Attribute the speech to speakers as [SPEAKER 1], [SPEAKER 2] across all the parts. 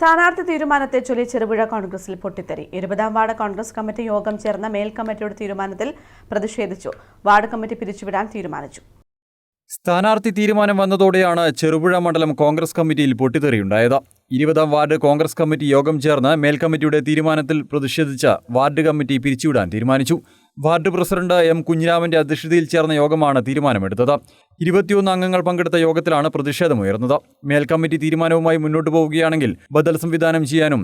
[SPEAKER 1] സ്ഥാനാർത്ഥി തീരുമാനത്തെ ചൊല്ലി ചെറുപുഴ കോൺഗ്രസിൽ പൊട്ടിത്തെറി. ഇരുപതാം വാർഡ് കോൺഗ്രസ് കമ്മിറ്റി യോഗം ചേർന്ന മേൽ കമ്മിറ്റിയുടെ തീരുമാനത്തിൽ പ്രതിഷേധിച്ചു. വാർഡ് കമ്മിറ്റി പിരിച്ചുവിടാൻ തീരുമാനിച്ചു.
[SPEAKER 2] സ്ഥാനാർത്ഥി തീരുമാനം വന്നതോടെയാണ് ചെറുപുഴ മണ്ഡലം കോൺഗ്രസ് കമ്മിറ്റിയിൽ പൊട്ടിത്തെറിയുണ്ടായത്. ഇരുപതാം വാർഡ് കോൺഗ്രസ് കമ്മിറ്റി യോഗം ചേർന്ന് മേൽക്കമ്മിറ്റിയുടെ തീരുമാനത്തിൽ പ്രതിഷേധിച്ച വാർഡ് കമ്മിറ്റി പിരിച്ചുവിടാൻ തീരുമാനിച്ചു. വാർഡ് പ്രസിഡന്റ് എം കുഞ്ഞിരാമന്റെ അധ്യക്ഷതയിൽ ചേർന്ന യോഗമാണ് തീരുമാനമെടുത്തത്. ഇരുപത്തിയൊന്ന് അംഗങ്ങൾ പങ്കെടുത്ത യോഗത്തിലാണ് പ്രതിഷേധമുയർന്നത്. മേൽക്കമ്മിറ്റി തീരുമാനവുമായി മുന്നോട്ടു പോവുകയാണെങ്കിൽ ബദൽ സംവിധാനം ചെയ്യാനും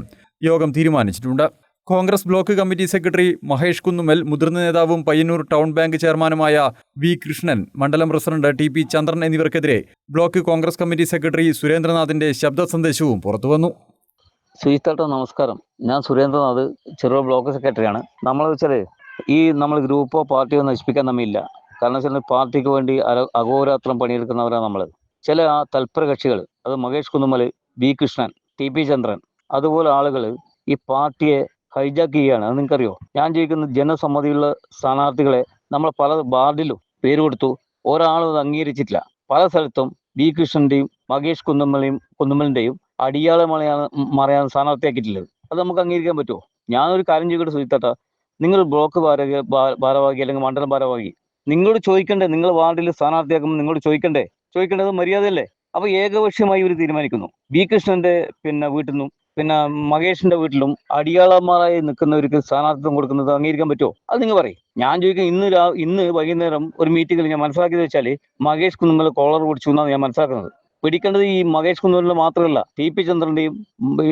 [SPEAKER 2] യോഗം തീരുമാനിച്ചിട്ടുണ്ട്. Congress block committee secretary Mahesh Kunnumal മുതിർന്ന നേതാവും പയ്യന്നൂർ ടൗൺ ബാങ്ക് ചെയർമാനുമായ വി കൃഷ്ണൻ മണ്ഡലം പ്രസിഡന്റ് ടി പി ചന്ദ്രൻ എന്നിവർക്കെതിരെ ബ്ലോക്ക് കോൺഗ്രസ് കമ്മിറ്റി സെക്രട്ടറി സുരേന്ദ്രനാഥിന്റെ ശബ്ദ സന്ദേശവും പുറത്തുവന്നു.
[SPEAKER 3] സുജിത്തേട്ട നമസ്കാരം. ഞാൻ സുരേന്ദ്രനാഥ് ചെറുപുഴ ബ്ലോക്ക് സെക്രട്ടറിയാണ്. നമ്മൾ വെച്ചാൽ ഈ നമ്മൾ ഗ്രൂപ്പോ പാർട്ടിയോ നശിപ്പിക്കാൻ നമ്മില്ല കാരണം വെച്ചാൽ പാർട്ടിക്ക് വേണ്ടി അഹോരാത്രം പണിയെടുക്കുന്നവരാണ് നമ്മൾ ചില ആ തൽപര കക്ഷികൾ അത് Mahesh Kunnumal B Krishnan T P Chandran അതുപോലെ ആളുകൾ ഈ പാർട്ടിയെ ഹൈജാക്ക് ചെയ്യുകയാണ്. അത് നിങ്ങൾക്കറിയോ? ഞാൻ ജയിക്കുന്ന ജനസമ്മതിയുള്ള സ്ഥാനാർത്ഥികളെ നമ്മൾ പല വാർഡിലും പേര് കൊടുത്തു. ഒരാളും അത് അംഗീകരിച്ചിട്ടില്ല. പല സ്ഥലത്തും ബി കൃഷ്ണന്റെയും മഹേഷ് കുന്നുമ്മലയും കുന്നുമ്മലിന്റെയും അടിയാളെ മറയാണ് മറയാൻ സ്ഥാനാർത്ഥിയാക്കിയിട്ടുള്ളത്. അത് നമുക്ക് അംഗീകരിക്കാൻ പറ്റുമോ? ഞാനൊരു കാര്യം ചെയ്തിട്ട് സുജിത്തട്ട നിങ്ങൾ ബ്ലോക്ക് ഭാരക ഭാ- ഭാരവാഹി അല്ലെങ്കിൽ മണ്ഡലം ഭാരവാഹി നിങ്ങളോട് ചോദിക്കണ്ടേ? നിങ്ങൾ വാർഡിൽ സ്ഥാനാർത്ഥിയാക്കുമ്പോൾ നിങ്ങളോട് ചോദിക്കണ്ടേ? ചോദിക്കേണ്ടത് മര്യാദയല്ലേ? അപ്പൊ ഏകപക്ഷീയമായി ഇവർ തീരുമാനിക്കുന്നു. ബി കൃഷ്ണന്റെ പിന്നെ വീട്ടിൽ നിന്നും പിന്നെ മഹേഷിന്റെ വീട്ടിലും അടിയാളന്മാരായി നിൽക്കുന്നവർക്ക് സ്ഥാനാർത്ഥിത്വം കൊടുക്കുന്നത് അംഗീകരിക്കാൻ പറ്റുമോ? അത് നിങ്ങൾ പറയും. ഞാൻ ചോദിക്കും ഇന്ന് രാ ഇന്ന് വൈകുന്നേരം ഒരു മീറ്റിംഗിൽ ഞാൻ മനസ്സിലാക്കിയത് വെച്ചാൽ മഹേഷ് കുന്നുമ്മൽ കോളർ പിടിച്ചു എന്നാണ് ഞാൻ മനസ്സിലാക്കുന്നത്. പിടിക്കേണ്ടത് ഈ മഹേഷ് കുന്നുമ്മലിന് മാത്രമല്ല ടി പി ചന്ദ്രന്റെയും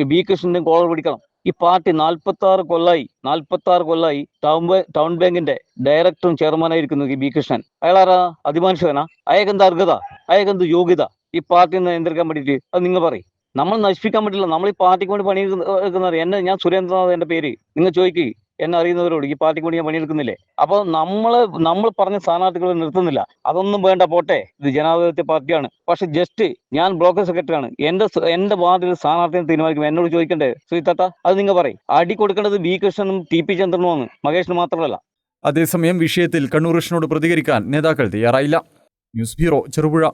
[SPEAKER 3] ബി കൃഷ്ണന്റെയും കോളർ പിടിക്കണം. ഈ പാർട്ടി നാൽപ്പത്തി ആറ് കൊല്ലായി നാൽപ്പത്തി ആറ് കൊല്ലായി ടൗൺ ടൗൺ ബാങ്കിന്റെ ഡയറക്ടറും ചെയർമാനായിരിക്കുന്നു ബി കൃഷ്ണൻ അയാളാരാ? അതിമാനുഷകനാ അയാൾക്കെന്ത് അർഹത? അയാൾക്കെന്ത് യോഗ്യത? ഈ പാർട്ടി നിയന്ത്രിക്കാൻ വേണ്ടിയിട്ട് അത് നിങ്ങൾ പറയും. നമ്മൾ നശിപ്പിക്കാൻ പറ്റില്ല നമ്മൾ ഈ പാർട്ടിക്ക് വേണ്ടി പണിയെടുക്കുന്നവർ എന്നെ ഞാൻ സുരേന്ദ്രനാഥ് എന്റെ പേര്. നിങ്ങൾ ചോദിക്കുക എന്നെ അറിയുന്നവരോട് ഈ പാർട്ടിക്ക് വേണ്ടി ഞാൻ പണിയെടുക്കുന്നില്ലേ? അപ്പോൾ നമ്മൾ നമ്മൾ പറഞ്ഞ സ്ഥാനാർത്ഥികളെ നിർത്തുന്നില്ല. അതൊന്നും വേണ്ട പോട്ടെ. ഇത് ജനാധിപത്യ പാർട്ടിയാണ്. പക്ഷെ ജസ്റ്റ് ഞാൻ ബ്ലോക്ക് സെക്രട്ടറിയാണ്. എന്റെ സ് എന്റെ വാർഡിൽ സ്ഥാനാർത്ഥിയെ തീരുമാനിക്കും എന്നോട് ചോദിക്കണ്ടേ? സുജിത്തട്ട അത് നിങ്ങൾ പറയും. അടി കൊടുക്കേണ്ടത് ബി കൃഷ്ണനും ടി പി ചന്ദ്രനുമാണ്. മഹേഷിന് മാത്രമല്ല.
[SPEAKER 2] അതേസമയം വിഷയത്തിൽ കണ്ണൂർ കൃഷ്ണനോട് പ്രതികരിക്കാൻ നേതാക്കൾ തയ്യാറായില്ല. News bureau Cherupuzha.